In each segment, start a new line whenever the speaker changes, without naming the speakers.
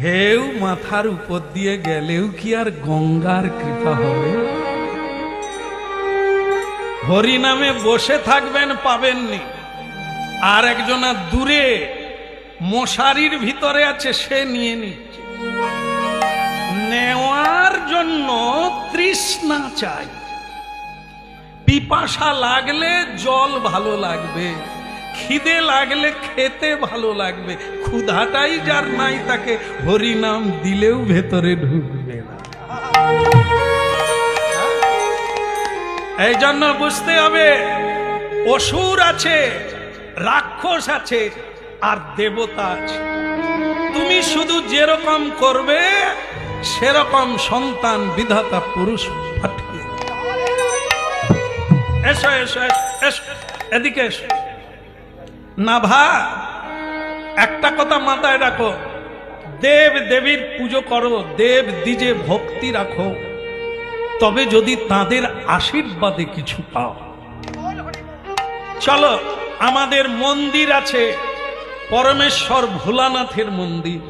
ঢেউ মাথার উপর দিয়ে গেলেও কি আর গঙ্গার কৃপা হবে? হরি নামে বসে থাকবেন পাবেননি। আর একজনা দূরে মশারির ভিতরে আছে, সে নিয়ে নিচ্ছে। নেওয়ার জন্য তৃষ্ণা চাই। পিপাসা লাগলে জল ভালো লাগবে। খিদে লাগলে খেতে ভালো লাগবে। ক্ষুধাটাই যার নাই তাকে হরিনাম দিলেও ভেতরে ঢুকবে না। এই জন্য বুঝতে হবে অসুর আছে রাক্ষস আছে আর দেবতা আছে। তুমি শুধু যেরকম করবে সেরকম সন্তান বিধাতা পুরুষ পাঠিয়ে এসো এসো এসো, এসো এদিকে এসো। না ভা, একটা কথা মাথায় রাখো। দেব দেবীর পুজো করো, দেব দিজে ভক্তি রাখো। তবে যদি তাদের আশীর্বাদে কিছু পাও। চলো, আমাদের মন্দির আছে, পরমেশ্বর ভোলানাথের মন্দির।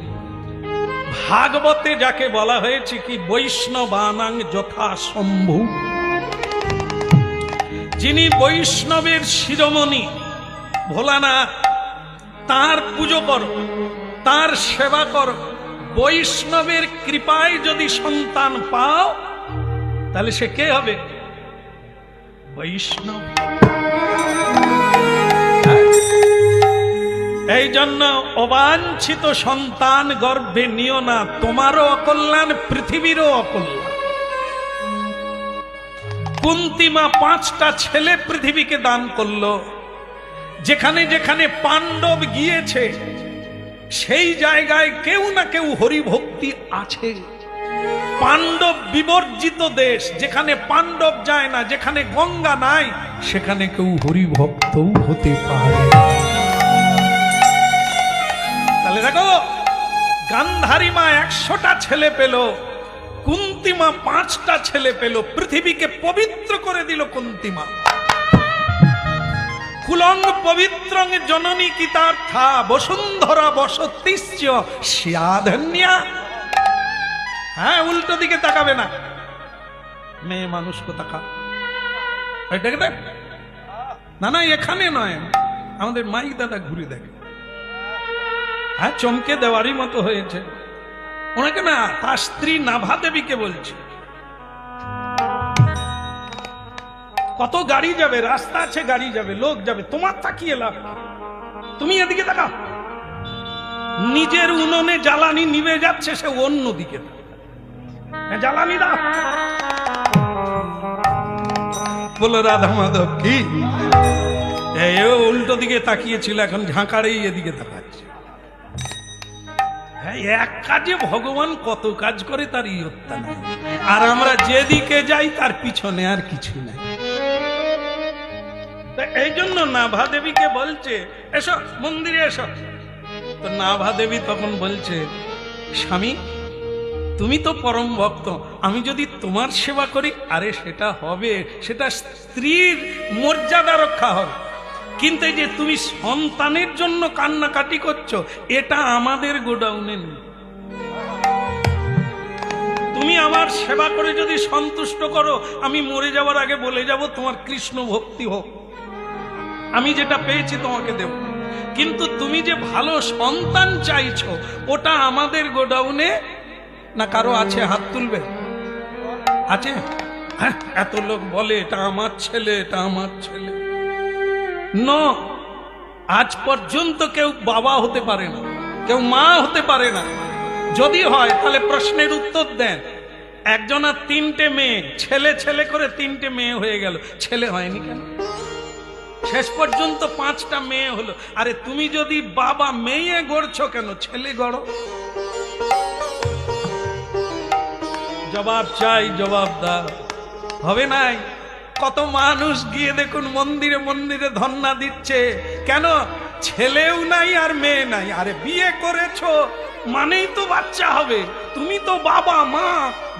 ভাগবতে যাকে বলা হয়েছে কি, বৈষ্ণবানাং যথা শম্ভু যিনি বৈষ্ণবের শিরোমণি ভোলানাথ তার পুজো করো, তার সেবা করো। বৈষ্ণবের কৃপায় যদি সন্তান পাও, তাহলে সে কে হবে? বৈষ্ণব। এই জন্য অবাঞ্ছিত সন্তান গর্ভে নিও না, তোমারও অকল্যাণ, পৃথিবীরও অকল্যাণ। কুন্তিমা পাঁচটা ছেলে পৃথিবীকে দান করল। যেখানে যেখানে পাণ্ডব গিয়েছে, সেই জায়গায় কেউ না কেউ হরিভক্তি আছে। পাণ্ডব বিবর্জিত দেশ, যেখানে পাণ্ডব যায় না, যেখানে গঙ্গা নাই, সেখানে কেউ হরিভক্তও হতে পারে তাহলে দেখো, গান্ধারী মা একশোটা ছেলে পেল কুন্তিমা পাঁচটা ছেলে পেল, পৃথিবীকে পবিত্র করে দিল কুন্তিমা কুলং পবিত্রং জননী কিতার্থা বসুন্ধরা বসতিশ্চ সিয়াধন্যা। হ্যাঁ উল্টো দিকে তাকাবে না। মেয়ে মানুষকে তাকা ওই দেখে দেখ। না না, এখানে নয়। আমাদের মাইক দাদা ঘুরে দেখে। হ্যাঁ চমকে দেওয়ারই মতো হয়েছে। ওনাকে না, তার স্ত্রী নাভা দেবীকে বলছে। কত গাড়ি যাবে রাস্তা আছে গাড়ি যাবে লোক যাবে তোমার তাকিয়ে লাভ তুমি এদিকে তাকাও। নিজের উনুনে জ্বালানি নিভে যাচ্ছে সে অন্য দিকে হ্যাঁ, জ্বালানি দাও। বলো রাধা মাধব কি? উল্টো দিকে তাকিয়েছিল এখন ঝাঁকারেই এদিকে তাকাচ্ছে। হ্যাঁ, এক কাজে ভগবান কত কাজ করে তার ইয়ত্তা নেই। আর আমরা যেদিকে যাই তার পিছনে আর কিছু নাই। এই জন্য নাভা দেবীকে বলছে, এসো, মন্দিরে এসো। তো নাভা দেবী তখন বলছে, স্বামী, তুমি তো পরম ভক্ত, আমি যদি তোমার সেবা করি, আরে সেটা হবে, সেটা স্ত্রীর মর্যাদা রক্ষা হবে। কিন্তু এই যে তুমি সন্তানের জন্য কান্নাকাটি করছ, এটা আমাদের গোডাউনে নেই। তুমি আমার সেবা করে যদি সন্তুষ্ট করো, আমি মরে যাওয়ার আগে বলে যাব, তোমার কৃষ্ণ ভক্তি হোক। আমি যেটা পেয়েছি তোমাকে দেব। কিন্তু তুমি যে ভালো সন্তান চাইছো, ওটা আমাদের গোডাউনে না কারও আছে হাত তুলবে? আছে? হ্যাঁ এত লোক বলে, এটা আমার ছেলে, এটা আমার ছেলে। ন, আজ পর্যন্ত কেউ বাবা হতে পারে না, কেউ মা হতে পারে না। যদি হয়, তাহলে প্রশ্নের উত্তর দেন। একজনের তিনটে মেয়ে, ছেলে ছেলে করে তিনটে মেয়ে হয়ে গেল। ছেলে হয়নি কেন? শেষ পর্যন্ত পাঁচটা মেয়ে হলো। আরে তুমি যদি বাবা মেয়ে গড়ছো কেন? ছেলে গড়ো। জবাব চাই, জবাব দাও। হবে নাই? কত মানুষ গিয়ে দেখুন মন্দিরে মন্দিরে ধন্না দিচ্ছে। কেন? ছেলেও নাই আর মেয়ে নাই। আরে বিয়ে করেছ, মানেই তো বাচ্চা হবে। তুমি তো বাবা, মা,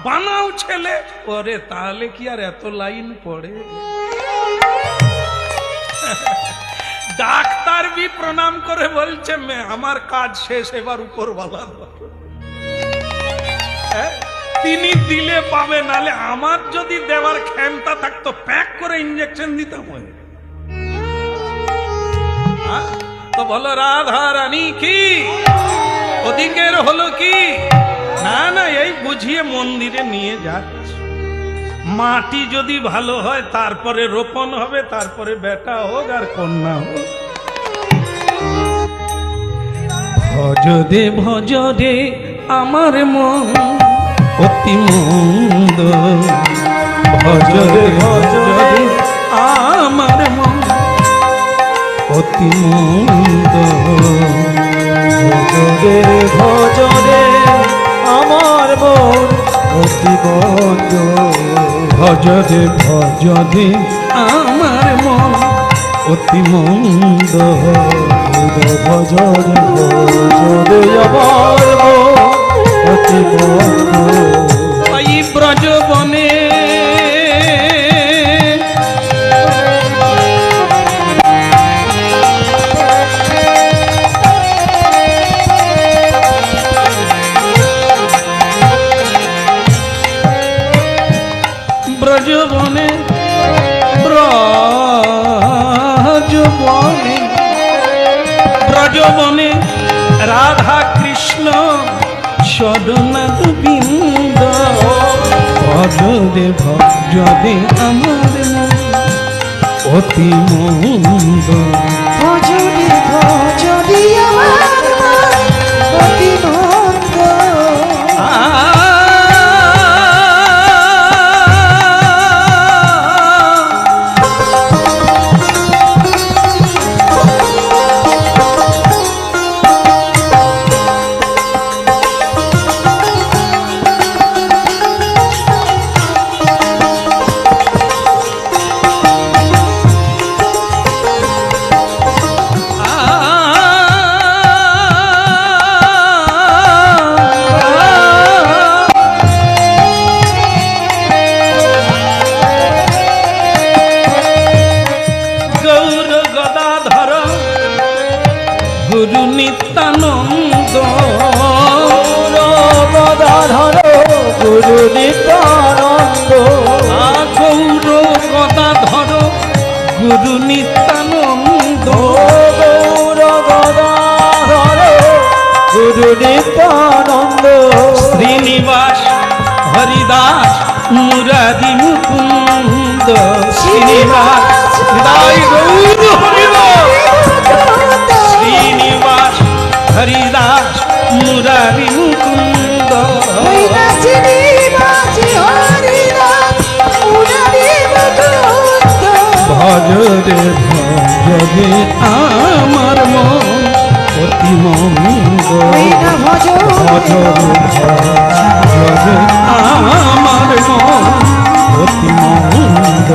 বানাও ছেলে। ওরে তাহলে কি আর এত লাইন পড়ে? ডাক্তার বি প্রণাম করে বলছে, "মে- আমার কাজ শেষ, এবার উপর বলা। তিনি দিলে পাবে, নালে আমার যদি দেওয়ার ক্ষমতা থাকতো, প্যাক করে ইঞ্জেকশন দিতাম? তো বলো, রাধা রানী কি? ওদিকের হলো কি? না না, এই বুঝিয়ে মন্দিরে নিয়ে যাচ্ছে। মাটি যদি ভালো হয়, তারপরে রোপণ হবে, তারপরে বেটা হোক আর কন্যা হোক। ভজদে ভজদে আমার মন, অতি মন্দ। ভজদে ভজদে আমার মন, অতি মন্দ।
ভজরে ভজরে আমার মন অতি বন্ধ
ভজদে ভজদে আমার মন অতি মন্দ
ভজদে ভজদে অতি বন্ধ
এই ব্রজবনে অতি মন্দ।
ভজনে ভজরে আমার অতি বন্ধ
গুরু নিত্যানন্দ
গৌর নিত্যানন্দ।
শ্রীনিবাস হরিদাস মুরারি মুকুন্দ। শ্রীনিবাস শ্রীনিবাস হরিদাস মুরারি মুকুন্দ। ভজরে ভজরে আমার মন অতি মন্দ ভজরে ভজরে আমার মন অতি মন্দ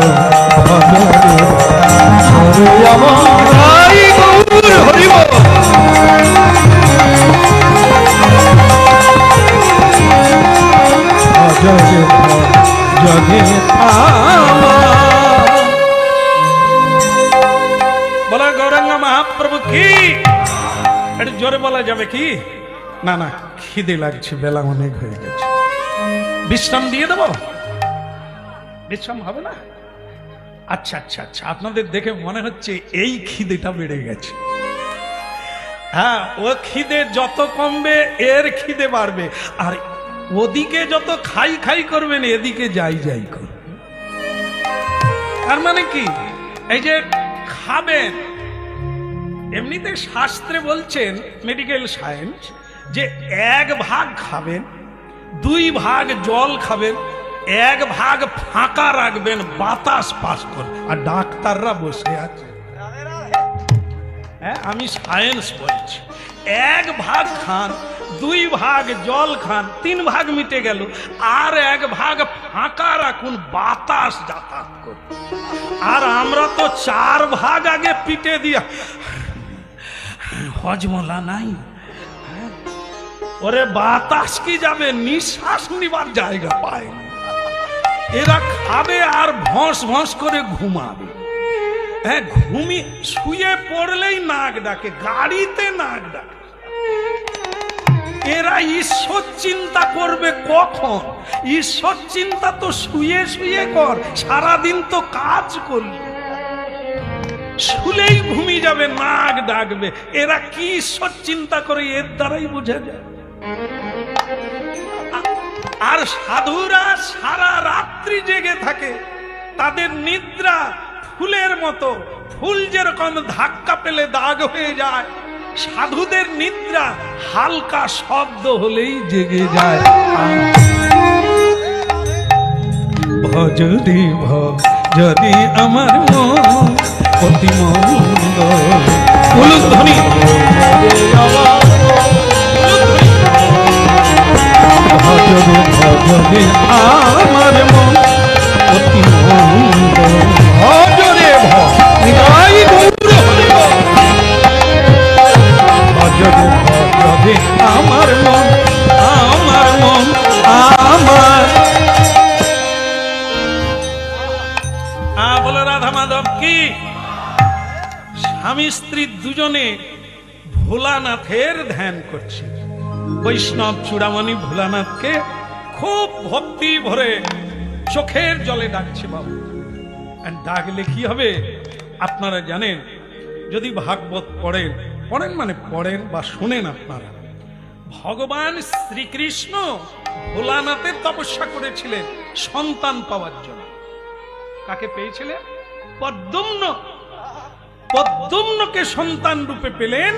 ভজরে ভজরে আমার হরিব ভজরে আমার মহাপ্রভু কি? একটু জোরে বলা যাবে কি? না না, খিদে লাগছে, বেলা অনেক হয়ে গেছে। বিশ্রাম দিয়ে দেব? বিশ্রাম হবে না? আচ্ছা আচ্ছা আচ্ছা আপনাদের দেখে মনে হচ্ছে এই খিদেটা বেড়ে গেছে। হ্যাঁ ও খিদে যত কমবে, এর খিদে বাড়বে। আর ওদিকে যত খাই খাই করবেন, এদিকে যাই যাই করবে তার মানে কি? এই যে খাবেন এমনিতে শাস্ত্রে বলছেন মেডিকেল সায়েন্স যে এক ভাগ খাবেন, দুই ভাগ জল খাবেন, এক ভাগ ফাঁকা রাখবেন, বাতাস পাস করে আর ডাক্তাররা বসে আছে। হ্যাঁ আমি সায়েন্স বলছি। এক ভাগ খান, দুই ভাগ জল খান, তিন ভাগ মিটে গেল, আর এক ভাগ ফাঁকা রাখুন, বাতাস যাতায়াত করুন। আর আমরা তো চার ভাগ আগে পিটে দিয়া হজমলা নাই? ওরে বাতাস কি যাবে? নিঃশ্বাস নিবার জায়গা পায় এরা খাবে আর ভস ভস করে ঘুমাবে। হ্যাঁ ঘুমি শুয়ে পড়লেই নাক ডাকে, গাড়িতে নাক ডাকে। এরা ঈশ্বর চিন্তা করবে কখন? ঈশ্বর চিন্তা তো শুয়ে শুয়ে কর, সারাদিন তো কাজ করলি। শুলেই ঘুমিয়ে যাবে নাক ডাকবে। এরা কি ঈশ্বর চিন্তা করে, এর দ্বারাই বোঝা যায়। আর সাধুরা সারা রাত্রি জেগে থাকে। তাদের নিদ্রা ফুলের মতো, ফুল যেরকম ধাক্কা পেলে দাগ হয়ে যায়। সাধুদের নিদ্রা হালকা শব্দ হলেই জেগে যায়। ভজদি যদি আমার মন অতি মন্দ দুজনে ভোলানাথের ধ্যান করছে। বৈষ্ণব চূড়ামণি ভোলানাথকে খুব ভক্তি ভরে চোখের জলে ডাকছে বাবু। ডাকলে কি হবে? আপনারা জানেন, যদি ভাগবত পড়েন পড়েন মানে পড়েন বা শোনেন আপনারা, ভগবান শ্রীকৃষ্ণ ভোলানাথের তপস্যা করেছিলেন সন্তান পাওয়ার জন্য। কাকে পেয়েছিলেন? পদ্মম্ন পদ্মম্নকে সন্তান রূপে পেলেন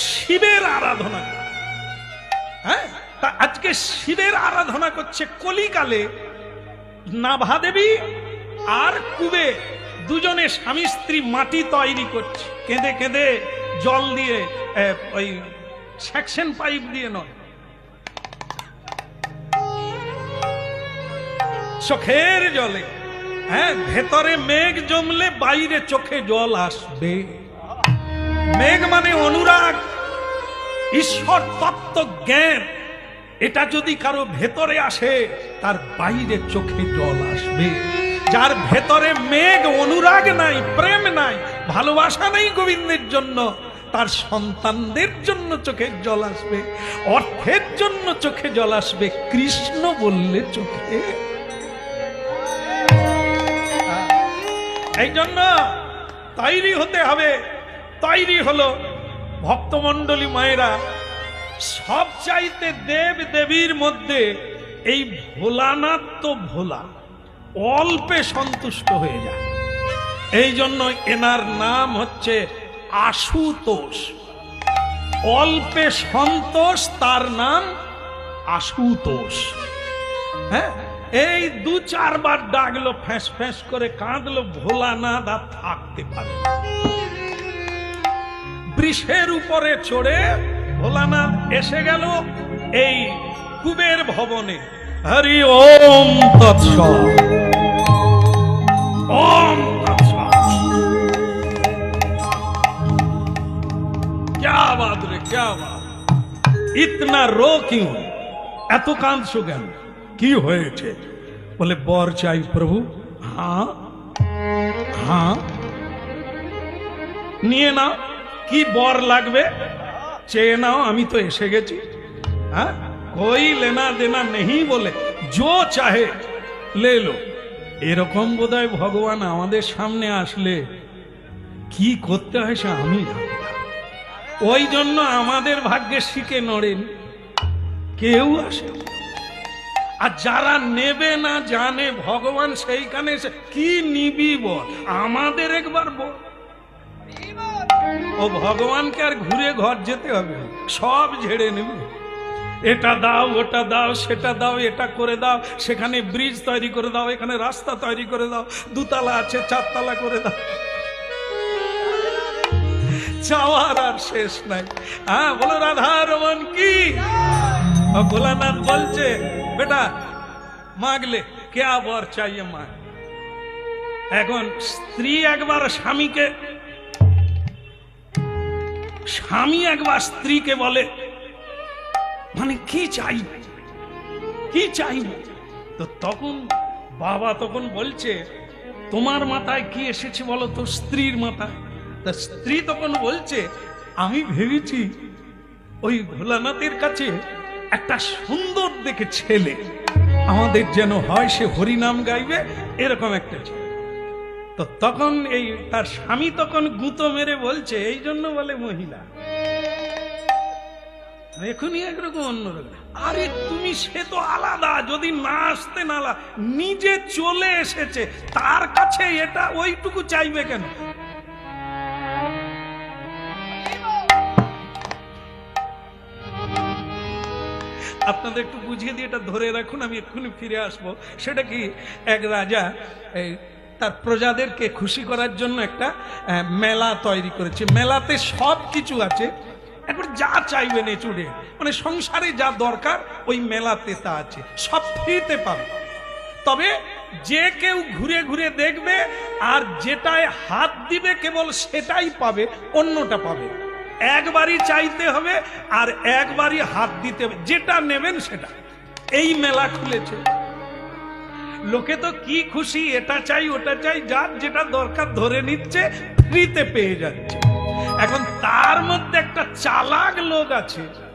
শিবের আরাধনা। হ্যাঁ? তা আজকে শিবের আরাধনা করছে কলিকালে নাভা দেবী আর কুবে। দুজনে স্বামী স্ত্রী মাটি তৈরি করছে। কেঁদে কেঁদে জল দিয়ে ওই সেকশন পাইপ দিয়ে নয়। চোখের জলে। হ্যাঁ ভেতরে মেঘ জমলে বাইরে চোখে জল আসবে। মেঘ মানে অনুরাগ, ঈশ্বর তত্ত্ব জ্ঞান। এটা যদি কারও ভেতরে আসে, তার বাইরে চোখে জল আসবে। যার ভেতরে মেঘ, অনুরাগ নাই, প্রেম নাই, ভালোবাসা নেই গোবিন্দের জন্য, তার সন্তানদের জন্য চোখের জল আসবে, অর্থের জন্য চোখে জল আসবে, কৃষ্ণ বললে চোখে এই জন্য তৈরি হতে হবে। তৈরি হলো ভক্তমণ্ডলী মায়েরা সব চাইতে দেব দেবীর মধ্যে এই ভোলানাথ ভোলা, অল্পে সন্তুষ্ট হয়ে যায়। এই জন্য এনার নাম হচ্ছে আশুতোষ। অল্পে সন্তোষ, তার নাম আশুতোষ। হ্যাঁ? এই দু চারবার ডাকলো, ফেঁস ফেঁস করে কাঁদলো, ভোলানাথ দা থাকতে পারে বৃষের উপরে চড়ে ভোলানাথ এসে গেল এই কুবের ভবনে। হরি ওম তৎস ক্যা বাদ রে, ক্যা বাদ ইতনা রো কিউ। এত কাঁদছো কেন? কি হয়েছে? বলে, বর চাই প্রভু। হ্যাঁ হ্যাঁ। নিয়ে নাও, কি বর লাগবে? চেয়ে নাও, আমি তো এসে গেছি। হ্যাঁ কই লেনা দেনা নেই বলে জো চাহে, লে লো। এরকম বোধহয় ভগবান আমাদের সামনে আসলে কি করতে হয় সে আমি ওই জন্য আমাদের ভাগ্যে শিখে নড়েন, কেউ আসে আর যারা নেবে না জানে, ভগবান সেইখানে এসে কি নিবি বল? আমাদের একবার বল। ও ভগবানকে আর ঘুরে ঘর যেতে হবে। সব ঝেড়ে নেবে। এটা দাও, ওটা দাও, সেটা দাও, এটা করে দাও, সেখানে ব্রিজ তৈরি করে দাও, এখানে রাস্তা তৈরি করে দাও, দুতলা আছে, চারতলা করে দাও। চাওয়ার আর শেষ নাই। হ্যাঁ বলো রাধা রমন কি ভোলানাথ বলছে বেটা মাগলে কে বর চাইয়ে মা এখন স্ত্রী একবার স্বামীকে, স্বামী একবার স্ত্রীকে বলে মানে কি চাই? কি চাই? তো তখন বাবা তখন বলছে, তোমার মাথায় কি এসেছে বলো তো, স্ত্রীর মাথায় তা স্ত্রী তখন বলছে, আমি ভেবেছি ওই ভোলানাথের কাছে একটা সুন্দর দেখে ছেলে। আমাদের যেন হয় সে হরিনাম গাইবে, এরকম একটা ছেলে। তো তখন এই তার স্বামী তখন গুঁতো মেরে বলছে, এই জন্য বলে মহিলা, এখনই একরকম অন্যরকম আরে তুমি সে তো আলাদা, যদি না আসতে নালা নিজে চলে এসেছে, তার কাছে এটা ওইটুকু চাইবে কেন? আপনাদের একটু বুঝিয়ে দিয়ে এটা ধরে রাখুন, আমি এক্ষুনি ফিরে আসব। সেটা কি, এক রাজা তার প্রজাদেরকে খুশি করার জন্য একটা মেলা তৈরি করেছে। মেলাতে সব কিছু আছে। একবার যা চাইবেন এ চুড়ে। মানে সংসারে যা দরকার, ওই মেলাতে তা আছে। সব ফ্রিতে পাবে। তবে যে কেউ ঘুরে ঘুরে দেখবে, আর যেটায় হাত দিবে কেবল সেটাই পাবে, অন্যটা পাবে না। একবারই চাইতে হবে আর একবারই হাত দিতে হবে। যেটা নেবেন সেটা। এই মেলা খুলেছে। লোকে তো কি খুশি, এটা চাই, ওটা চাই, যার যেটা দরকার ধরে নিচ্ছে, ফ্রিতে পেয়ে যাচ্ছে। এখন তার মধ্যে একটা চালাক লোক আছে।